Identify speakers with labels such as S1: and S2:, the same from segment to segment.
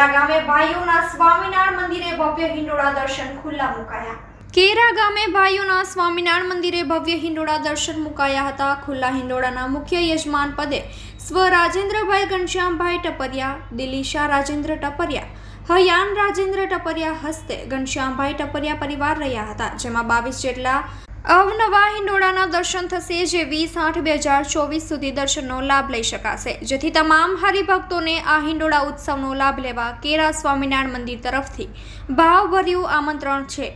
S1: કેરા ગામે ભાઈઓના સ્વામિનારાયણ મંદિરે ભવ્ય હિંડોળા દર્શન ખુલ્લા મુકાયા. કેરા ગામે ભાઈઓના સ્વામિનારાયણ મંદિરે ભવ્ય હિંડોળા દર્શન મુકાયા હતા. ખુલ્લા હિંડોળાના મુખ્ય યજમાન પદે સ્વ રાજેન્દ્રભાઈ ઘનશ્યામભાઈ ટપરિયા, દિલીશા રાજેન્દ્ર ટપરિયા, હયાન રાજેન્દ્ર ટપરિયા હસ્તે ઘનશ્યામભાઈ ટપરિયા પરિવાર રહ્યા હતા, જેમાં બાવીસ જેટલા અવનવા હિંડોળાના દર્શન થશે જે વીસ આઠ બે હજાર ચોવીસ સુધી દર્શનનો લાભ લઈ શકાશે. જેથી તમામ હરિભક્તોને આ હિંડોળા ઉત્સવનો લાભ લેવા કેરા સ્વામિનારાયણ મંદિર તરફથી ભાવભર્યું આમંત્રણ છે.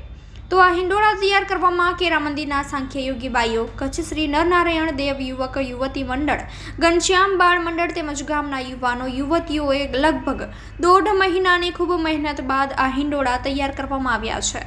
S1: તો આ હિંડોળા તૈયાર કરવામાં કેરા મંદિરના સાંખ્ય યોગી બાઈઓ કચ્છ શ્રી નરનારાયણ દેવ યુવક, યુવતી મંડળ, ઘનશ્યામ બાળ મંડળ તેમજ ગામના યુવાનો, યુવતીઓએ લગભગ દોઢ મહિનાની ખૂબ મહેનત બાદ આ હિંડોળા તૈયાર કરવામાં આવ્યા છે.